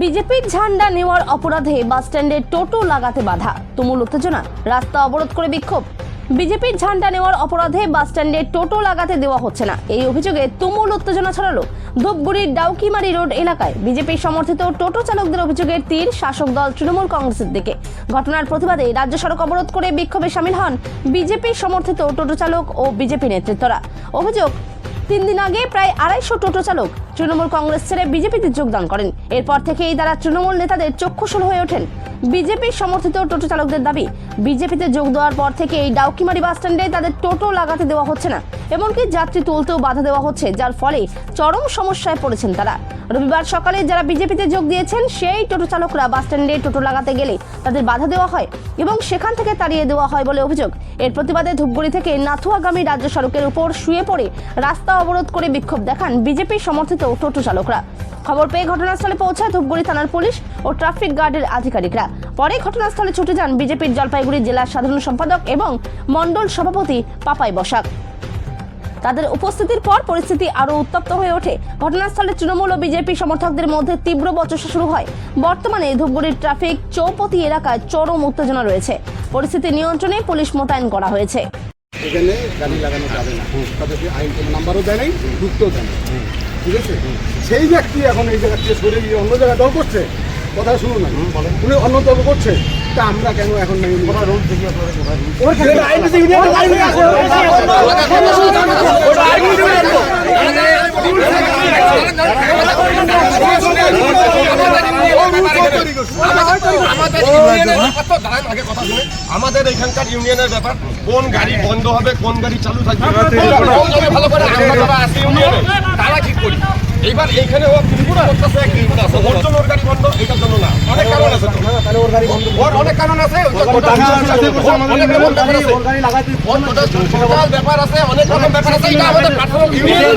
বিজেপির ঝান্ডা নেওয়ার অপরাধে বাসস্ট্যান্ডে টোটো লাগাতে বাধা। তুমুল উত্তেজনা। রাস্তা অবরোধ করে বিক্ষোভ। বিজেপির ঝান্ডা নেওয়ার অপরাধে বাসস্ট্যান্ডে টোটো লাগাতে দেওয়া হচ্ছে না। এই অভিযোগে তুমুল উত্তেজনা ছড়ালো ধূপগুড়ির ডাউকিমারি রোড এলাকায়। বিজেপি সমর্থিত টোটো চালকদের অভিযোগের তীর শাসক দল তৃণমূল কংগ্রেসের দিকে। ঘটনার প্রতিবাদে রাজ্য সড়ক অবরোধ করে বিক্ষোভে সামিল হন বিজেপি সমর্থিত টোটো চালক ও বিজেপি নেতৃত্বরা। অভিযোগ তিন দিন আগে প্রায় আড়াইশো টোটো চালক তৃণমূল কংগ্রেস ছেড়ে বিজেপিতে যোগদান করেন। এরপর থেকেই তারা তৃণমূল নেতাদের চক্ষুশূল হয়ে ওঠেন। বিজেপির সমর্থিত টোটো চালকদের দাবি, বিজেপিতে যোগ দেওয়ার পর থেকে এই ডাউকিমারি বাস স্ট্যান্ডে তাদের টোটো লাগাতে দেওয়া হচ্ছে না। এমনকি যাত্রী তুলতেও বাধা দেওয়া হচ্ছে, যার ফলে চরম সমস্যায় পড়েছেন তারা। রবিবার সকালে যারা বিজেপিতে যোগ দিয়েছেন, সেই টোটো চালকরা বাস স্ট্যান্ডে টোটো লাগাতে গেলে তাদের বাধা দেওয়া হয় এবং সেখান থেকে তাড়িয়ে দেওয়া হয় বলে অভিযোগ। এর প্রতিবাদে ধূপগুড়ি থেকে নাথুয়াগামী রাজ্য সড়কের উপর শুয়ে পড়ে রাস্তা অবরোধ করে বিক্ষোভ দেখান বিজেপির সমর্থিত টোটো চালকরা। খবর পেয়ে ঘটনাস্থলে পৌঁছায় ধূপগুড়ি থানার পুলিশ ও ট্রাফিক গার্ডের আধিকারিকরা। পরে ঘটনাস্থলে ছুটে যান বিজেপির জলপাইগুড়ি জেলার সাধারণ সম্পাদক এবং মণ্ডল সভাপতি পাপাই বসাক। তাদের উপস্থিতির পর পরিস্থিতি আরও উত্তপ্ত হয়ে ওঠে। ঘটনাস্থলে তৃণমূল ও বিজেপি সমর্থকদের মধ্যে তীব্র বচসা শুরু হয়। বর্তমানে ধূপগুড়ির ট্রাফিক চৌপতি এলাকায় চরম উত্তেজনা রয়েছে। পরিস্থিতি নিয়ন্ত্রণে পুলিশ মোতায়েন করা হয়েছে। এখানে গাড়ি লাগানো যাবে না। তাদেরকে আইন কোনো নাম্বারও দেয় নাই ঢুকতেও দেয় না ঠিক আছে? সেই ব্যক্তি এখন এই জায়গা থেকে সরে গিয়ে অন্য জায়গায় দল করছে। কথা শুনুন না। উনি অন্য দল করছে। তা আমরা কেন এখন নাই আমাদের এখানকার ইউনিয়নের ব্যাপার কোন গাড়ি বন্ধ হবে কোন গাড়ি চালু থাকবে ভালো করে আমরা যারা আছি ইউনিয়নে তারা ঠিক করি এইবার এইখানে ও ত্রিপুরা করতেছে ওর জন্য ওর গাড়ি বন্ধ এটার জন্য না অনেক কারণ আছে তো ওর অনেক কারণ আছে অনেক রকম ব্যাপার আছে। অনেক রকম ব্যাপার আছে এটা আমাদের পার্সোনাল ইউনিয়নের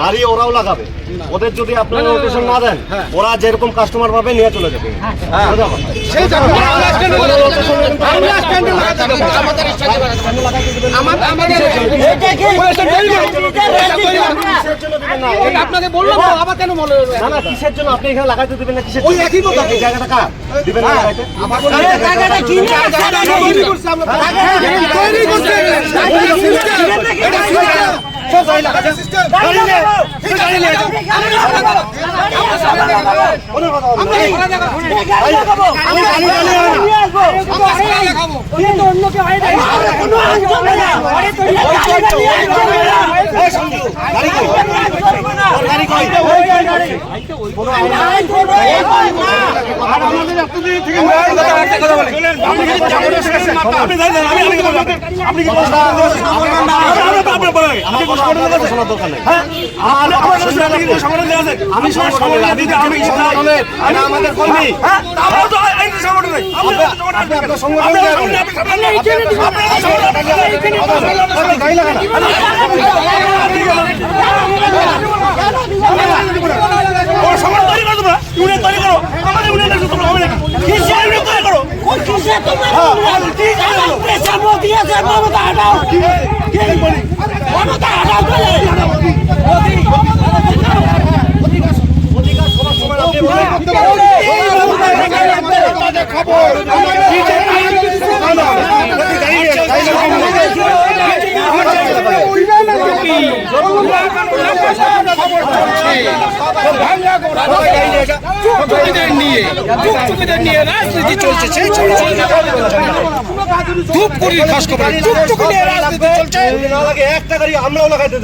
গাড়ি ওরাও লাগাবে। ওদের যদি আপনারা লোকেশন না দেন ওরা যেরকম কাস্টমার পাবে নিয়ে চলে যাবে। কথা। সেই জায়গায় আপনাকে বললাম তো আবার কেন মনে না না কিসের জন্য আপনি এখানে লাগাইতে দিবেন না কিসের ওই একই কথা। এই জায়গাটা কার দিবেন না লাগাইতে? জায়গাটা কিনে জায়গাটা তৈরি করছে আমরা তৈরি করছে এটা সিস্টেম সব গাড়ি লাগাচ্ছে সিস্টেম গাড়ি নে গাড়ি নে আমি গাড়ি গাড়ি লাগাবো কিন্তু অন্য কেউ আমি আমাদের কর্মী সংগঠন সংগঠন তৈরি করো তোমরা কোন কিসে তোমরা প্রেসার মোদি আছে মমতা হটাও কি বলি মমতা হটাও বলে অধিকার সবার সমান আপনি খবর খবর করা টুকটুকিদের নিয়ে টুকটুকিদের নিয়ে রাজনীতি চলছে সেই চলছে। ধূপগুড়ির খাস নিয়ে রাজনীতি চলছে। একটা গাড়ি আমরাও লাগাইতে